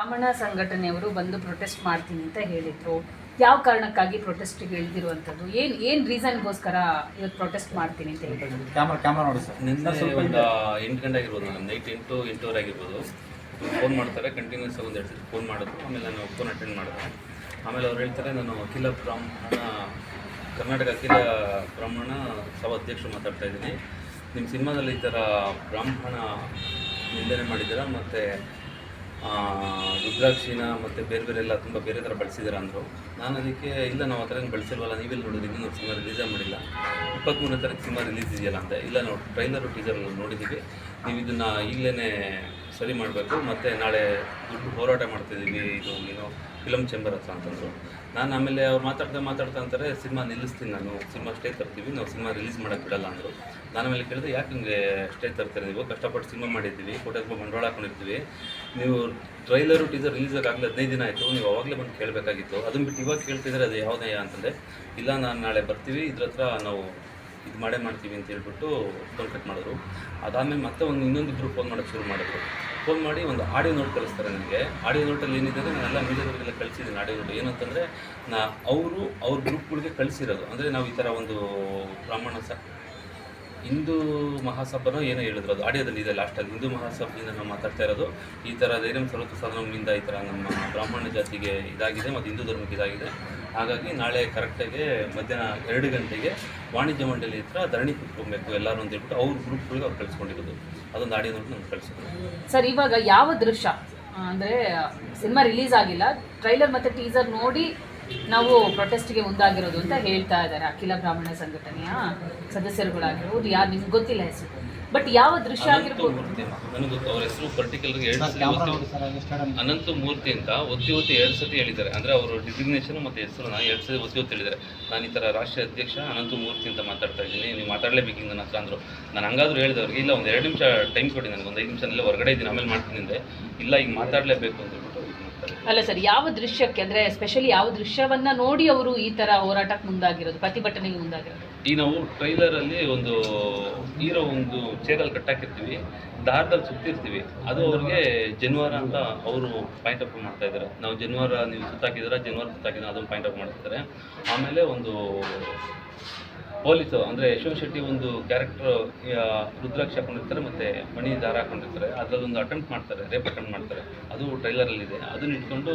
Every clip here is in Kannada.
ಬ್ರಾಹ್ಮಣ ಸಂಘಟನೆಯವರು ಬಂದು ಪ್ರೊಟೆಸ್ಟ್ ಮಾಡ್ತೀನಿ ಅಂತ ಹೇಳಿದ್ರು. ಯಾವ ಕಾರಣಕ್ಕಾಗಿ ಪ್ರೊಟೆಸ್ಟ್ ಇಳಿದಿರುವಂಥದ್ದು? ಏನು ಏನು ರೀಸನ್ಗೋಸ್ಕರ ಇವತ್ತು ಪ್ರೊಟೆಸ್ಟ್ ಮಾಡ್ತೀನಿ ಅಂತ ಹೇಳಿದ್ರು? ಕ್ಯಾಮ್ರಾ ಕ್ಯಾಮ್ರಾ ನೋಡಿ ಸರ್. ನಿನ್ನೆ ಒಂದು ಎಂಟು ಗಂಟೆ ಆಗಿರ್ಬೋದು ಮೇಡಮ್. ನೈಟ್ ಎಂಟು ಎಂಟೂವರೆ ಆಗಿರ್ಬೋದು. ಫೋನ್ ಮಾಡ್ತಾರೆ ಕಂಟಿನ್ಯೂಸ್ ಒಂದು ಎರಡು ಸತಿ ಫೋನ್ ಮಾಡಿದ್ರು. ಆಮೇಲೆ ನಾನು ಫೋನ್ ಅಟೆಂಡ್ ಮಾಡಿದೆ. ಆಮೇಲೆ ಅವ್ರು ಹೇಳ್ತಾರೆ ನಾನು ಅಖಿಲ ಬ್ರಾಹ್ಮಣ ಕರ್ನಾಟಕ ಅಖಿಲ ಬ್ರಾಹ್ಮಣ ಸಭಾ ಅಧ್ಯಕ್ಷರು ಮಾತಾಡ್ತಾ ಇದ್ದೀನಿ. ನಿಮ್ಮ ಸಿನಿಮಾದಲ್ಲಿ ಈ ಥರ ಬ್ರಾಹ್ಮಣ ನಿಂದನೆ ಮಾಡಿದ್ದೀರಾ? ಮತ್ತು ರುದ್ರಾಕ್ಷಿನ ಮತ್ತು ಬೇರೆ ಬೇರೆ ಎಲ್ಲ ತುಂಬ ಬೇರೆ ಥರ ಬಳಸಿದ್ದಾರೆ ಅಂದರು. ನಾನು ಅದಕ್ಕೆ, ಇಲ್ಲ ನಾವು ಆ ಥರ ಏನು ಬಳಸಿಲ್ವಲ್ಲ, ನೀವೆಲ್ಲಿ ನೋಡಿದ್ರಿ ಇನ್ನೂ ನಾವು ಸಿನಿಮಾ ರಿಲೀಸೇ ಮಾಡಿಲ್ಲ. ಇಪ್ಪತ್ತ್ಮೂರನೇ ತಾರೀಕು ಸಿನಿಮಾ ರಿಲೀಸ್ ಇದೆಯಲ್ಲ ಅಂತ. ಇಲ್ಲ, ನಾವು ಟ್ರೈಲರು ಟೀಸರ್ ನೋಡಿದ್ದೀವಿ ನೀವು ಇದನ್ನು ಈಗಲೇ ಸರಿ ಮಾಡಬೇಕು. ಮತ್ತು ನಾಳೆ ದುಡ್ಡು ಹೋರಾಟ ಮಾಡ್ತಿದ್ದೀವಿ ಇದು ಏನೋ ಫಿಲಮ್ ಚೇಂಬರ್ ಹತ್ರ ಅಂತಂದರು. ನಾನು ಆಮೇಲೆ ಅವ್ರು ಮಾತಾಡ್ತಾ ಮಾತಾಡ್ತಾ ಅಂತಾರೆ, ಸಿನಿಮಾ ನಿಲ್ಲಿಸ್ತೀನಿ ನಾನು. ಸಿನಿಮಾ ಸ್ಟೇ ತರ್ತೀವಿ. ನಾವು ಸಿನಿಮಾ ರಿಲೀಸ್ ಮಾಡೋಕ್ಕೆ ಬಿಡಲ್ಲ ಅಂದರು. ನಾನು ಆಮೇಲೆ ಕೇಳಿದೆ ಯಾಕೆ ನಿಮಗೆ ಅಷ್ಟೇ ತರ್ತಾರೆ ನೀವು ಕಷ್ಟಪಟ್ಟು ಸಿನಿಮಾ ಮಾಡಿದ್ದೀವಿ ತುಂಬ ಬಂಡವಾಳ ಹಾಕೊಂಡಿರ್ತೀವಿ. ನೀವು ಟ್ರೈಲರು ಟೀಸರ್ ರಿಲೀಸ್ ಆಗಲಿ ಹದಿನೈದು ದಿನ ಆಯಿತು, ನೀವು ಅವಾಗಲೇ ಬಂದು ಕೇಳಬೇಕಾಗಿತ್ತು. ಅದನ್ನು ಬಿಟ್ಟು ಇವಾಗ ಕೇಳ್ತಿದ್ರೆ ಅದು ಯಾವುದೇ ಅಂತಂದರೆ, ಇಲ್ಲ, ನಾನು ನಾಳೆ ಬರ್ತೀವಿ, ಇದ್ರ ಹತ್ರ ನಾವು ಇದು ಮಾಡೇ ಮಾಡ್ತೀವಿ ಅಂತ ಹೇಳ್ಬಿಟ್ಟು ಫೋನ್ ಕಟ್ ಮಾಡಿದ್ರು. ಅದಾದಮೇಲೆ ಮತ್ತೆ ಒಂದು ಇನ್ನೊಂದಿಬ್ಬರು ಫೋನ್ ಮಾಡೋಕ್ಕೆ ಶುರು ಮಾಡಿದ್ರು. ಫೋನ್ ಮಾಡಿ ಒಂದು ಆಡಿಯೋ ನೋಟ್ ಕಳಿಸ್ತಾರೆ ನನಗೆ. ಆಡಿಯೋ ನೋಟಲ್ಲಿ ಏನಿದೆ ಅಂದರೆ ನಾನೆಲ್ಲ ಮೀಡಿಯಾದವರಿಗೆಲ್ಲ ಕಳಿಸಿದ್ದೀನಿ. ಆಡಿಯೋ ನೋಟ್ ಏನಂತಂದರೆ ನಾ ಅವರು ಅವ್ರ ಗ್ರೂಪ್ಗಳಿಗೆ ಕಳಿಸಿರೋದು. ಅಂದರೆ ನಾವು ಈ ಥರ ಒಂದು ಬ್ರಾಹ್ಮಣ ಸ ಹಿಂದೂ ಮಹಾಸಭನೋ ಏನೋ ಹೇಳಿದ್ರು ಅದು. ಆಡಿಯೋದಲ್ಲಿ ಇದೆ ಲಾಸ್ಟಲ್ಲಿ ಹಿಂದೂ ಮಹಾಸಭೆಯಿಂದ ನಾವು ಮಾತಾಡ್ತಾ ಇರೋದು ಈ ಥರ ಧೈರ್ಯ ಸಾಧನದಿಂದ ಈ ಥರ ನಮ್ಮ ಬ್ರಾಹ್ಮಣ ಜಾತಿಗೆ ಇದಾಗಿದೆ ಮತ್ತು ಹಿಂದೂ ಧರ್ಮಕ್ಕೆ ಇದಾಗಿದೆ. ಹಾಗಾಗಿ ನಾಳೆ ಕರೆಕ್ಟಾಗಿ ಮಧ್ಯಾಹ್ನ ಎರಡು ಗಂಟೆಗೆ ವಾಣಿಜ್ಯ ಮಂಡಳಿ ಹತ್ರ ಧರಣಿ ಕುತ್ಕೊಬೇಕು ಎಲ್ಲರೂ ಅಂತ ಹೇಳ್ಬಿಟ್ಟು ಅವ್ರ ಗ್ರೂಪ್ಗಳಿಗೆ ಅವ್ರು ಕಳಿಸ್ಕೊಂಡಿರೋದು. ಅದೊಂದು ಆಡಿಯೋ ನೋಡಿ ನಮ್ಗೆ ಸರ್, ಇವಾಗ ಯಾವ ದೃಶ್ಯ? ಅಂದ್ರೆ ಸಿನಿಮಾ ರಿಲೀಸ್ ಆಗಿಲ್ಲ. ಟ್ರೈಲರ್ ಮತ್ತೆ ಟೀಸರ್ ನೋಡಿ ನಾವು ಪ್ರೊಟೆಸ್ಟ್ಗೆ ಮುಂದಾಗಿರೋದು ಅಂತ ಹೇಳ್ತಾ ಇದ್ದಾರೆ ಅಖಿಲ ಬ್ರಾಹ್ಮಣ ಸಂಘಟನೆಯ ಸದಸ್ಯರುಗಳಾಗಿರ್ಬೋದು ಯಾರು ನಿಮ್ಗೆ ಗೊತ್ತಿಲ್ಲ ಹೆಸರು. ಬಟ್ ಯಾವ ದೃಶ್ಯ ಆಗಿರ್ಬೋದು ನನಗೆ ಗೊತ್ತು ಅವ್ರ ಹೆಸರು ಪರ್ಟಿಕ್ಯುಲರ್ ಎರಡು ಸತಿ ಅನಂತ ಮೂರ್ತಿ ಅಂತ ಒತ್ತಿ ಒತ್ತಿ ಎರಡು ಸತಿ ಹೇಳಿದ್ದಾರೆ. ಅಂದ್ರೆ ಅವರು ಡಿಸಿಗ್ನೇಷನ್ ಮತ್ತೆ ಹೆಸರನ್ನ ಎರಡು ಸತಿ ಒತ್ತಿ ಒತ್ತಿ ಹೇಳಿದ್ದಾರೆ. ನಾನು ಈ ಥರ ರಾಷ್ಟ್ರೀಯ ಅಧ್ಯಕ್ಷ ಅನಂತ ಮೂರ್ತಿ ಅಂತ ಮಾತಾಡ್ತಾ ಇದ್ದೀನಿ. ನೀವು ಮಾತಾಡಲೇಬೇಕು ನನ್ನ ಹತ್ರ ಅಂದರು. ನಾನು ಹಂಗಾದ್ರೂ ಹೇಳಿದವ್ರಿಗೆ ಇಲ್ಲ ಒಂದು ಎರಡು ನಿಮಿಷ ಟೈಮ್ ಕೊಡಿ ನನಗೆ ಒಂದು ಐದು ನಿಮಿಷ ಹೊರಗಡೆ ಇದ್ದೀನಿ ಆಮೇಲೆ ಮಾಡ್ತೀನಿ ಇಲ್ಲ ಈಗ ಮಾತಾಡಲೇಬೇಕು ಅಂತ ಅಲ್ಲ ಸರ್, ಯಾವ ದೃಶ್ಯಕ್ಕೆ ಅಂದ್ರೆ ಎಸ್ಪೆಷಲಿ ಯಾವ ದೃಶ್ಯವನ್ನ ನೋಡಿ ಅವರು ಈ ತರ ಹೋರಾಟಕ್ಕೆ ಮುಂದಾಗಿರೋದು, ಪ್ರತಿಭಟನೆಗೆ ಮುಂದಾಗಿರೋದು? ಈ ನಾವು ಟ್ರೈಲರಲ್ಲಿ ಒಂದು ಹೀರೋ ಒಂದು ಚೇರಲ್ಲಿ ಕಟ್ಟಾಕಿರ್ತೀವಿ ದಾರದಲ್ಲಿ ಸುತ್ತಿರ್ತೀವಿ. ಅದು ಅವ್ರಿಗೆ ಜನ್ವಾರ ಅಂತ ಅವರು ಪಾಯಿಂಟ್ ಅಪ್ ಮಾಡ್ತಾ ಇದ್ದಾರೆ. ನಾವು ಜನ್ವಾರ ನೀವು ಸುತ್ತಾಕಿದ್ರೆ ಜನ್ವಾರ ಸುತ್ತಾಕಿದ್ರೆ ಅದನ್ನು ಪಾಯಿಂಟ್ ಅಪ್ ಮಾಡ್ತಿದ್ದಾರೆ ಆಮೇಲೆ ಒಂದು ಪೊಲೀಸು ಅಂದರೆ ಯಶವಂತ್ ಶೆಟ್ಟಿ ಒಂದು ಕ್ಯಾರೆಕ್ಟರ್ ರುದ್ರಾಕ್ಷ ಹಾಕೊಂಡಿರ್ತಾರೆ ಮತ್ತು ಮಣಿ ದಾರ ಹಾಕೊಂಡಿರ್ತಾರೆ. ಅದರಲ್ಲಿ ಒಂದು ಅಟೆಂಪ್ಟ್ ಮಾಡ್ತಾರೆ ರೇಪ್ ಅಟೆಂಪ್ಟ್ ಮಾಡ್ತಾರೆ. ಅದು ಟ್ರೈಲರಲ್ಲಿದೆ ಅದನ್ನ ಇಟ್ಕೊಂಡು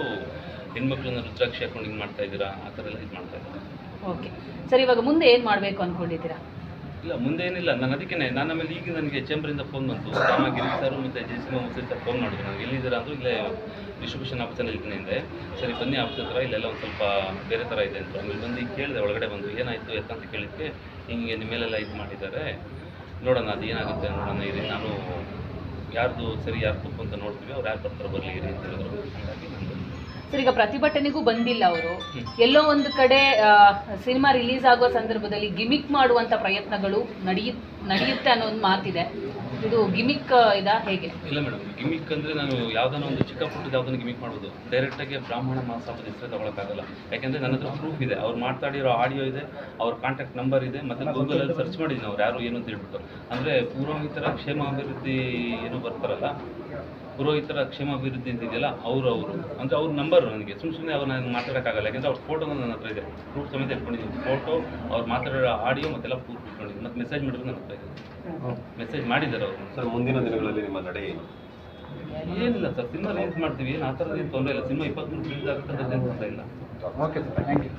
ಹೆಣ್ಮಕ್ಳನ್ನ ರುದ್ರಾಕ್ಷಿ ಹಾಕೊಂಡು ಹಿಂಗೆ ಮಾಡ್ತಾ ಇದ್ದೀರಾ? ಆ ಥರ ಎಲ್ಲ ಇದು ಮಾಡ್ತಾ ಇದ್ದಾರೆ. ಓಕೆ ಸರ್, ಇವಾಗ ಮುಂದೆ ಏನು ಮಾಡಬೇಕು ಅನ್ಕೊಂಡಿದ್ದೀರಾ? ಇಲ್ಲ, ಮುಂದೆ ಏನಿಲ್ಲ, ನಾನು ಅದಕ್ಕೆ ನಾನು ಆಮೇಲೆ ಈಗ ನನಗೆ ಚೇಂಬರಿಂದ ಫೋನ್ ಬಂತು. ರಾಮಗಿರಿ ಸರ್ ಮತ್ತು J C Mohammed sir phone ಮಾಡಿದ್ರು ನನಗೆ ಎಲ್ಲಿದ್ದೀರಾ ಅಂದರು ಇಲ್ಲೇ ಡಿಸ್ಟ್ರಿಬ್ಯೂಷನ್ ಆಫೀಸಲ್ಲಿ ಇದ್ದೀನಿ ಹಿಂದೆ ಸರಿ, ಬನ್ನಿ ಆಫೀಸ್ ಹತ್ರ, ಇಲ್ಲೆಲ್ಲ ಒಂದು ಸ್ವಲ್ಪ ಬೇರೆ ಥರ ಇದೆ ಅಂತ ಆಮೇಲೆ ಬಂದು ಕೇಳಿದೆ, ಒಳಗಡೆ ಬಂದು ಏನಾಯಿತು ಎತ್ತಂತ ಕೇಳಿದ್ಕೆ, ಹಿಂಗೆ ನಿಮ್ಮ ಮೇಲೆಲ್ಲ ಇದು ಮಾಡಿದ್ದಾರೆ. ನೋಡೋಣ, ಅದು ಏನಾಗುತ್ತೆ ನೋಡೋಣ, ಇರಿ. ನಾನು ಯಾರ್ದು ಸರಿ, ಯಾರು ತಪ್ಪು ಅಂತ ನೋಡ್ತೀವಿ, ಅವ್ರು ಯಾರು ಬರ್ತಾರೆ, ಬರಲಿ, ಇರಿ ಅಂತ ಹೇಳಿದ್ರು. ಹಾಗಾಗಿ ನಾನು ಸರ್ ಈಗ ಪ್ರತಿಭಟನೆಗೂ ಬಂದಿಲ್ಲ ಅವರು. ಎಲ್ಲೋ ಒಂದು ಕಡೆ ಸಿನಿಮಾ ರಿಲೀಸ್ ಆಗೋ ಸಂದರ್ಭದಲ್ಲಿ ಗಿಮಿಕ್ ಮಾಡುವಂತ ಪ್ರಯತ್ನಗಳು ನಡೆಯು ನಡೆಯುತ್ತೆ ಅನ್ನೋ ಒಂದು ಮಾತಿದೆ. ಇದು ಗಿಮಿಕ್ ಇದಾ ಹೇಗೆ? ಇಲ್ಲ ಮೇಡಮ್ ಗಿಮಿಕ್ ಅಂದ್ರೆ ನಾನು ಯಾವ್ದಾನ ಒಂದು ಚಿಕ್ಕ ಪುಟ್ಟದ ಯಾವ್ದನ್ನ ಗಿಮಿಕ್ ಮಾಡ್ಬೋದು. ಡೈರೆಕ್ಟಾಗಿ ಬ್ರಾಹ್ಮಣ ಮಹಾಸಭಾದ ಹೆಸರು ತಗೊಳಕ್ಕಾಗಲ್ಲ. ಯಾಕಂದ್ರೆ ನನ್ನ ಹತ್ರ ಪ್ರೂಫ್ ಇದೆ. ಅವ್ರು ಮಾತಾಡಿರೋ ಆಡಿಯೋ ಇದೆ ಅವ್ರ ಕಾಂಟ್ಯಾಕ್ಟ್ ನಂಬರ್ ಇದೆ ಮತ್ತು ಗೂಗಲಲ್ಲಿ ಸರ್ಚ್ ಮಾಡಿದ್ವಿ ಅವ್ರು ಯಾರು ಏನು ಅಂತ ಹೇಳ್ಬಿಟ್ಟು. ಅಂದ್ರೆ ಪುರೋಹಿತರ ಕ್ಷೇಮಾಭಿವೃದ್ಧಿ ಏನು ಬರ್ತಾರಲ್ಲ ಪುರೋಹಿತರ ಕ್ಷೇಮ ಅಭಿವೃದ್ಧಿ ಅಂತ ಇದೆಯಲ್ಲ ಅವರು ಅವರು. ಅಂದರೆ ಅವ್ರ ನಂಬರ್ ನನಗೆ. ಸುಮ್ ಸುಮ್ಮನೆ ಅವ್ರು ನನಗೆ ಮಾತಾಡೋಕ್ಕಾಗಲ್ಲ. ಯಾಕೆಂದರೆ ಅವ್ರ ಫೋಟೋ ನನ್ನ ಹತ್ರ ಇದೆ. ಪ್ರೂಫ್ ಸಮೇತ ಇಟ್ಕೊಂಡಿದ್ದೀನಿ. ಫೋಟೋ ಅವ್ರು ಮಾತಾಡೋ ಆಡಿಯೋ ಮತ್ತೆಲ್ಲ ಪ್ರೂಫ್ ಇಟ್ಕೊಂಡಿದ್ದೀನಿ. ಮತ್ತೆ ಮೆಸೇಜ್ ಮಾಡಿದ್ರು ನನ್ನ ಹತ್ರ ಇದೆ. ಮೆಸೇಜ್ ಮಾಡಿದ್ದಾರೆ ಸರ್ ಮುಂದಿನ ದಿನಗಳಲ್ಲಿ ನಿಮ್ಮ ನಡೆ ಏನು? ಏನಿಲ್ಲ ಸರ್ ಸಿನಿಮಾ ರಿಲೀಸ್ ಮಾಡ್ತೀವಿ. ಏನು ಆ ಥರದ್ದು ಏನು ತೊಂದರೆ ಇಲ್ಲ. ಸಿನಿಮಾ ಇಪ್ಪತ್ತ್ಮೂರು ರಿಲೀಸ್ ಆಗುತ್ತೆ ಅಂತ ಏನು ತೊಂದರೆ ಇಲ್ಲ. Okay sir thank you